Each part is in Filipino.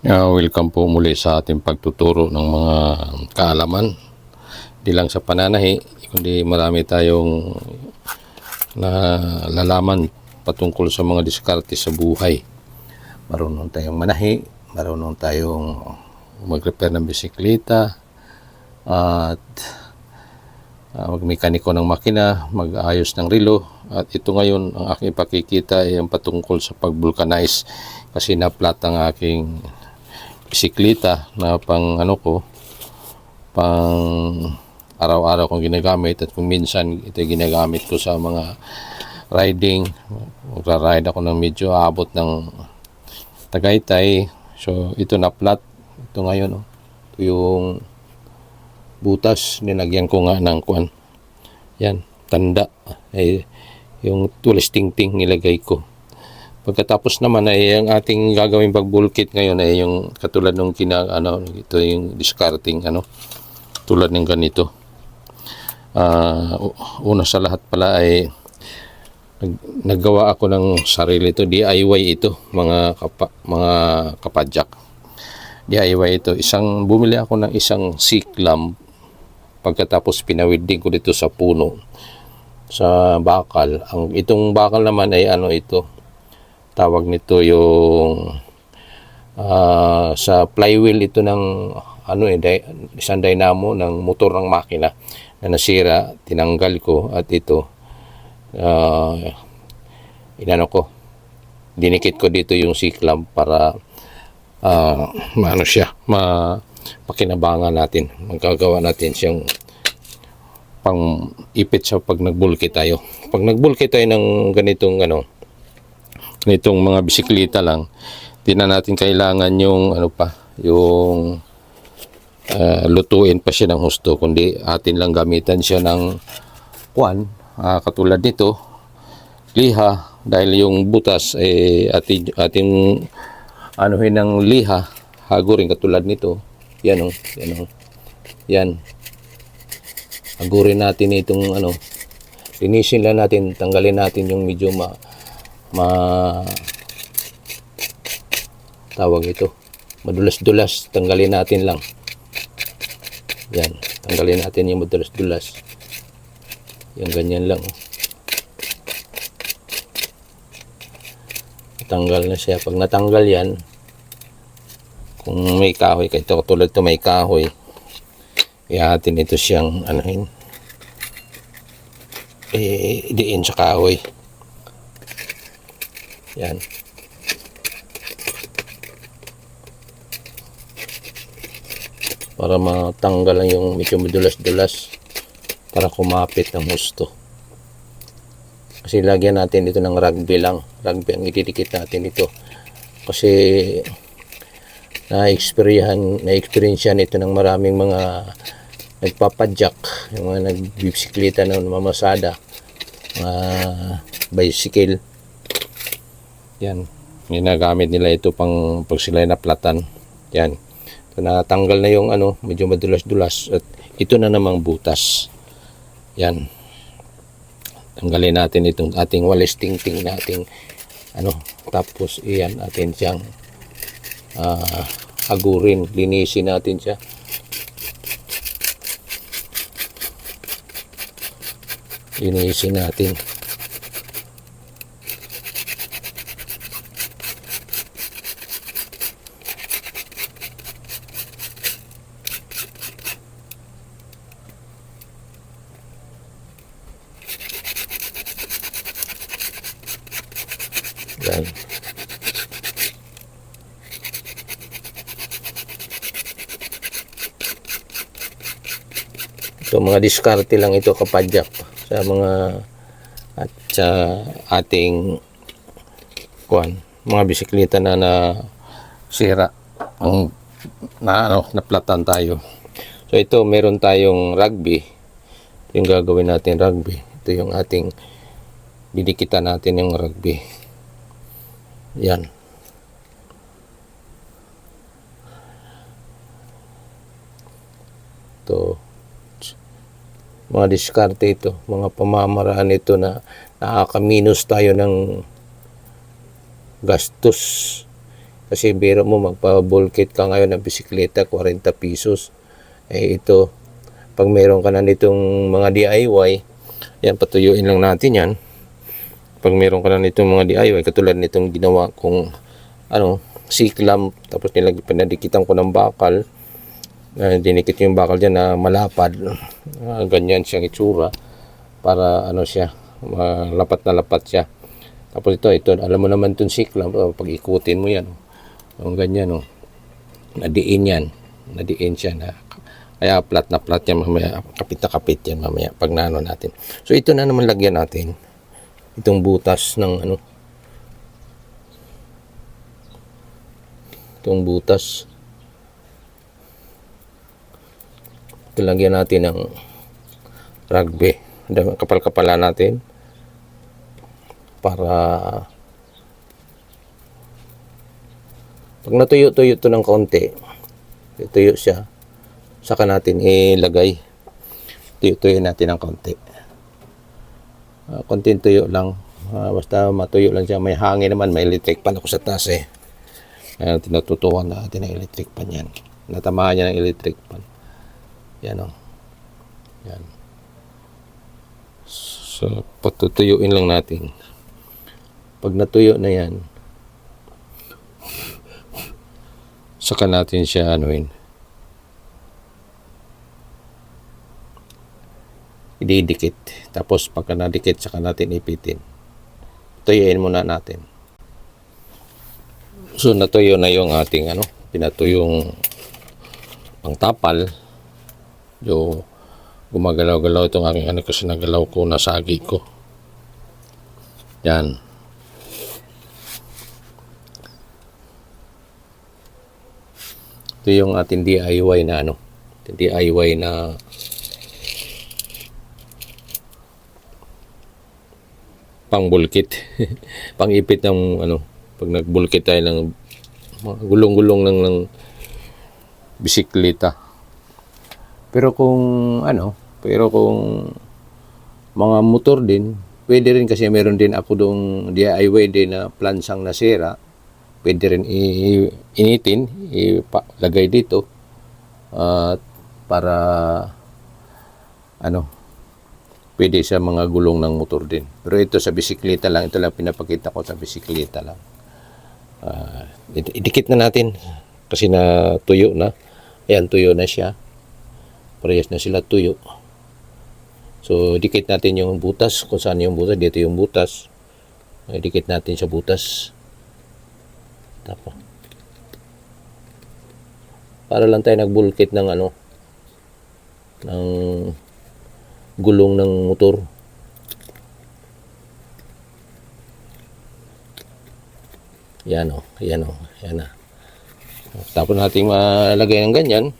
Uh, welcome po muli sa ating pagtuturo ng mga kaalaman. Di lang sa pananahi, kundi marami tayong nalalaman patungkol sa mga diskarte sa buhay. Marunong tayong manahi, marunong tayong mag-repair ng bisikleta, at uh, magmekaniko ng makina, mag-ayos ng relo. At ito ngayon, ang aking pakikita ay ang patungkol sa pag-vulcanize kasi na-flat ang aking bisikleta na pang ano ko, pang araw-araw kong ginagamit at kung minsan ito ginagamit ko sa mga riding. Magra-ride ako ng medyo abot ng Tagaytay. So ito na flat. Ito ngayon. Oh. Yung butas. Nilagyan ko nga ng kwan. Yan. Tanda. Ay, yung tulis ting-ting nilagay ko. Pagkatapos naman ay ang ating gagawing pagbulkit ngayon ay yung katulad ng kina ano ito yung discarding ano tulad ng ganito. Ah, una sa lahat pala ay nag, naggawa ako ng sarili ito DIY ito mga kapa, mga kapadyak. DIY ito isang bumili ako ng isang siklam pagkatapos pinawiding ko dito sa puno sa bakal. Ang itong bakal naman ay ano ito tawag nito yung ah, sa flywheel ito ng ano eh dy- isang dynamo ng motor ng makina na nasira tinanggal ko at ito ah, inano ko dinikit ko dito yung siklam para ah, maano siya ma pakinabangan natin magagawa natin siyang pang ipit sa pag nagbulki tayo. Pag nagbulki tayo ng ganitong ano nitong mga bisikleta lang, di na natin kailangan yung ano pa, yung ah, lutuin pa siya ng husto, kundi atin lang gamitan siya ng kwan, ah, katulad nito, liha, dahil yung butas eh atin, ating anuhin ng liha, hago rin katulad nito, yan o, yan o, yan. Hagurin natin itong ano, linisin lang natin, tanggalin natin yung medyo ma, ma tawag ito. Madulas-dulas tanggalin natin lang. Yan tanggalin natin yung madulas-dulas. Yung ganyan lang. Tanggal na siya. Pag natanggal yan kung may kahoy ito tulad ito may kahoy ihatin ito siyang anuhin eh, diin sa kahoy yan. Para matanggal lang yung medyo madulas-dulas para kumapit ng husto. Kasi lagyan natin ito ng rugby lang. Rugby ang ididikit natin ito. Kasi na-experience na-experience ito ng maraming mga nagpapadyak, yung mga nagbibisikleta na mamasada, mga bicycle yan. Ginagamit nila ito pang pag sila naplatan. Yan. So, natanggal na yung ano, medyo madulas-dulas at ito na namang butas. Yan. Tanggalin natin itong ating walis ting-ting nating ano, tapos iyan atin siyang ah, agurin, linisin natin siya. Linisin natin. Yan. Ito mga diskarte lang ito kapadyak sa mga at sa ating kuan mga bisikleta na na sira ang na ano naplatan tayo. So ito meron tayong rugby. Yung gagawin natin rugby. Ito yung ating didikitan natin yung rugby. Yan. Ito. Mga diskarte ito. Mga pamamaraan ito na nakakaminus tayo ng gastos. Kasi biro mo magpa-bulkit ka ngayon ng bisikleta 40 pesos. Eh ito, pag meron ka na nitong mga DIY, yan patuyuin lang natin yan. Pag meron ka na nitong mga DIY, katulad nitong ginawa kong ano, siklam, tapos nilag pinadikitan ko ng bakal, uh, dinikit yung bakal dyan na malapad, Ah, ganyan siyang itsura, para ano siya, malapat na lapat siya. Tapos ito, ito, alam mo naman itong siklam, oh, pag ikutin mo yan, oh, yung ganyan, oh, nadiin yan, nadiin siya na, kaya flat na flat yan mamaya, kapit na kapit yan mamaya, pag nano natin. So ito na naman lagyan natin, itong butas ng ano, itong butas. Ito lagyan natin ng rugby. Kapal-kapala natin para pag natuyo-tuyo ito ng konti, tuyo siya, saka natin ilagay. Tuyo-tuyo natin ng konti. Uh, konting tuyo lang. Ah, basta matuyo lang siya. May hangin naman, may electric pan ako sa taas eh. Ayan, tinututukan natin ng electric pan yan. Natamaan niya ng electric pan. Yan o. Yan. So, patutuyuin lang natin. Pag natuyo na yan, saka natin siya anuin. Ididikit. Tapos pagka nadikit, saka natin ipitin. Tuyuin muna natin. So natuyo na yung ating ano, pinatuyong pangtapal. Yo gumagalaw-galaw itong aking ano kasi nagalaw ko na sagi ko. Yan. Ito yung ating DIY na ano, DIY na pangbulkit. Pangipit ng ano, pag nagbulkit tayo ng gulong-gulong lang ng bisikleta. Pero kung ano, pero kung mga motor din, pwede rin kasi meron din ako doong DIY din na plansang nasira. Pwede rin initin, ilagay dito at para ano, pwede sa mga gulong ng motor din. Pero ito sa bisikleta lang, ito lang pinapakita ko sa bisikleta lang. Ah, id- idikit na natin kasi na tuyo na. Ayan, tuyo na siya. Parehas na sila tuyo. So, dikit natin yung butas. Kung saan yung butas, dito yung butas. Dikit natin sa butas. Tapos. Para lang tayo nagbulkit ng ano, ng gulong ng motor. Yan o, yan o, yan na. Tapos natin malagay ng ganyan.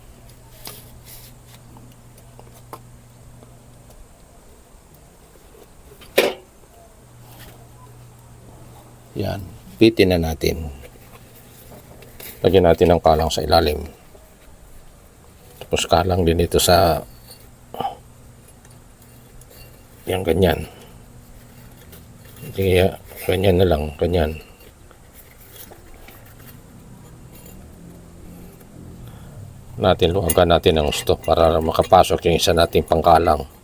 Yan, pitin na natin. Lagyan natin ng kalang sa ilalim. Tapos kalang din ito sa yan ganyan. Kaya ganyan na lang, ganyan. Natin luwagan natin ang gusto para makapasok yung isa nating pangkalang.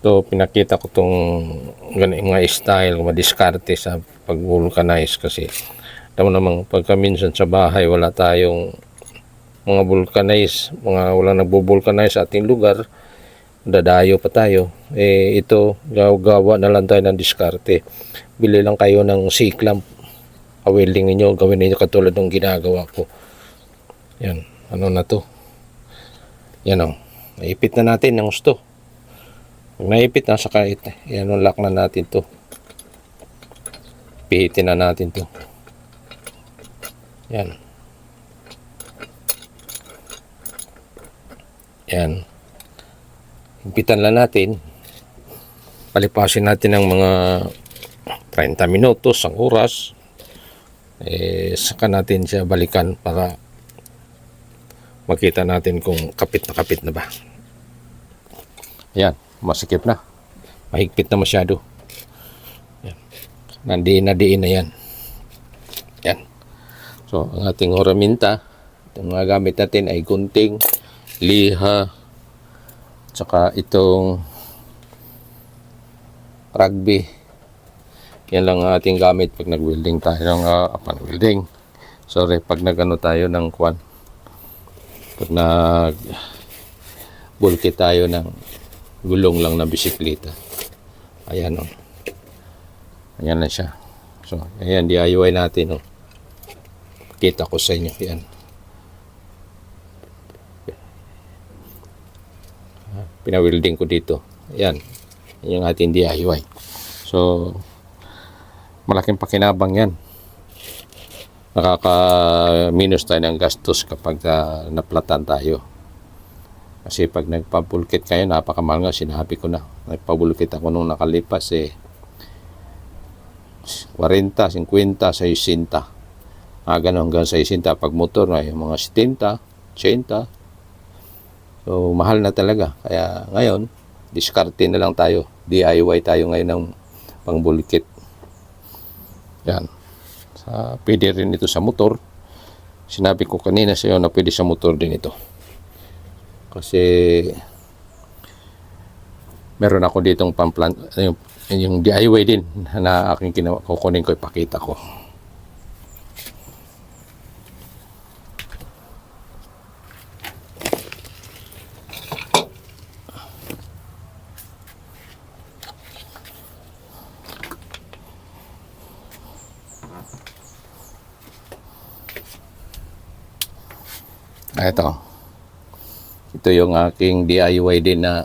So, pinakita ko tong ganun mga style, madiskarte sa pag-vulcanize kasi alam namang pagka minsan sa bahay wala tayong mga vulcanize, mga walang nagbo-vulcanize sa ating lugar, dadayo pa tayo. Eh, ito, gawa na lang tayo ng diskarte. Bili lang kayo ng siklam, awilding ninyo, gawin ninyo katulad ng ginagawa ko. Yan, ano na to? Yan o, naipit na natin ng gusto. Naipit na, saka it, yan, lock na natin to. Pihitin na natin to. Yan. Yan. Higpitan lang natin. Palipasin natin ng mga 30 minutos, ang oras. Eh, saka natin siya balikan para makita natin kung kapit na kapit na ba. Yan, masikip na. Mahigpit na masyado. Nandiin na diin na yan. Yan. So, ang ating oraminta, itong mga gamit natin ay gunting, liha, tsaka itong rugby. Yan lang ang ating gamit pag nag-welding tayo ng uh, welding. Sorry, pag nag-ano tayo ng kwan. Pag nag bulky tayo ng gulong lang na bisikleta. Ayan o. Ayan na siya. So, ayan, DIY natin o. Kita ko sa inyo. Yan. Pinawilding ko dito. Ayan. Yan yung ating DIY. So, malaking pakinabang yan. Nakaka-minus tayo ng gastos kapag uh, naplatan tayo. Kasi pag nagpabulkit kayo, napakamahal nga, sinabi ko na. Nagpabulkit ako nung nakalipas eh. 40, 50, 60. Ah, ganun hanggang 60. Pag motor na yung mga 70, 80. So, mahal na talaga. Kaya ngayon, diskarte na lang tayo. DIY tayo ngayon ng pangbulkit. Yan. Sa, pwede rin ito sa motor. Sinabi ko kanina sa iyo na pwede sa motor din ito. Kasi meron ako ditong pamplan yung, yung DIY din na aking ginawa kukunin ko ipakita ko. Ah, Ito. Ito yung aking DIY din na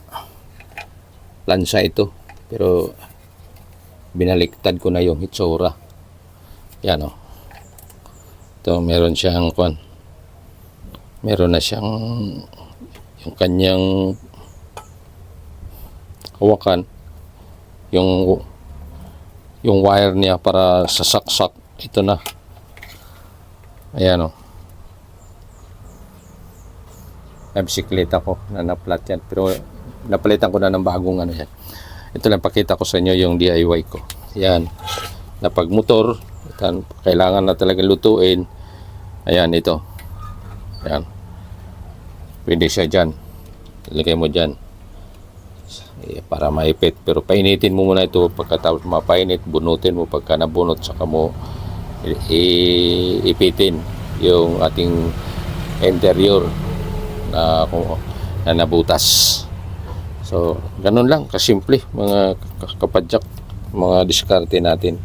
lansa ito. Pero binaliktad ko na yung hitsura. Yan o. Ito meron siyang kwan. Meron na siyang yung kanyang hawakan. Yung yung wire niya para sa saksak. Ito na. Ayan o na bisikleta ko na naplat yan. Pero napalitan ko na ng bagong ano yan. Ito lang pakita ko sa inyo yung DIY ko. Yan. Na pag motor, kailangan na talaga lutuin. Ayan, ito. Ayan. Pwede siya dyan. Ilagay mo dyan. Eh, para maipit. Pero painitin mo muna ito. Pagkatapos mapainit, bunutin mo. Pagka nabunot, saka mo ipitin yung ating interior na na nabutas. So, ganun lang kasimple mga kapadyak, mga diskarte natin.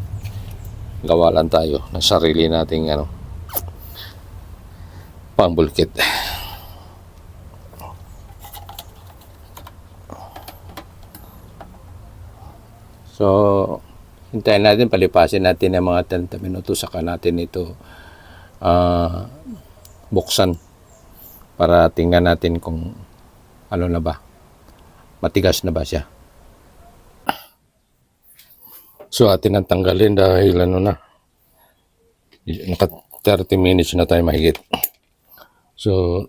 Gawa lang tayo ng sarili nating ano pambulkit. So, hintayin natin, palipasin natin ng mga 30 minuto saka natin ito ah, buksan para tingnan natin kung ano na ba. Matigas na ba siya. So atin ang tanggalin dahil ano na. Naka 30 minutes na tayo mahigit. So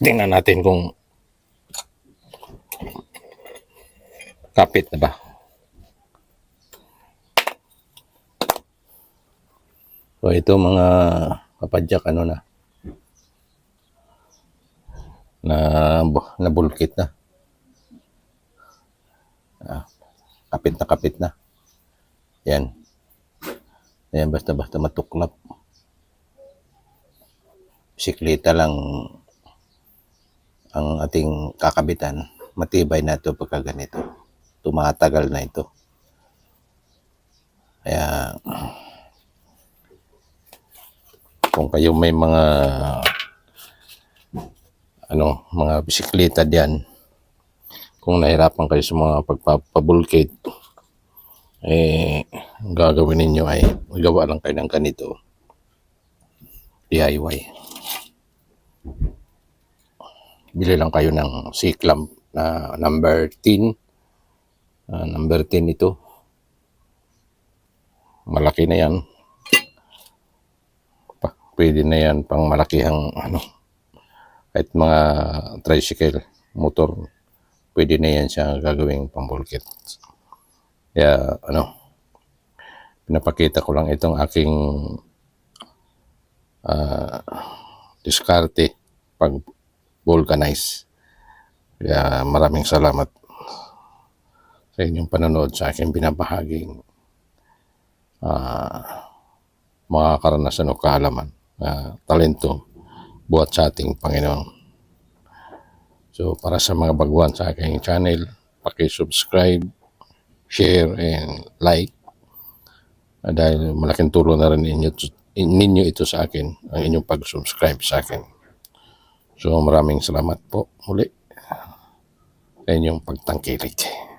tingnan natin kung kapit na ba. So ito mga kapadyak ano na na nabulkit na. Ah, kapit na kapit na. Yan. Yan basta-basta matuklap. Bisikleta lang ang ating kakabitan. Matibay na ito pagka ganito. Tumatagal na ito. Kaya kung kayo may mga ano, mga bisikleta diyan. Kung nahirapan kayo sa mga pagpapabulkate, eh, ang gagawin ninyo ay magawa lang kayo ng ganito. DIY. Bili lang kayo ng C-clamp na number 10. Ah, number 10 ito. Malaki na yan. Pwede na yan pang malakihang ano, kahit mga tricycle, motor, pwede na yan siya gagawing pambulkit. Kaya, ano, pinapakita ko lang itong aking ah, diskarte pag vulcanize. Kaya maraming salamat sa inyong panonood sa aking binabahaging ah, mga karanasan o kaalaman na talento buhat sa ating Panginoon. So para sa mga baguhan sa aking channel, paki-subscribe, share, and like. Ah, dahil malaking tulong na rin ninyo, ninyo ito sa akin, ang inyong pag-subscribe sa akin. So maraming salamat po muli sa inyong pagtangkilik.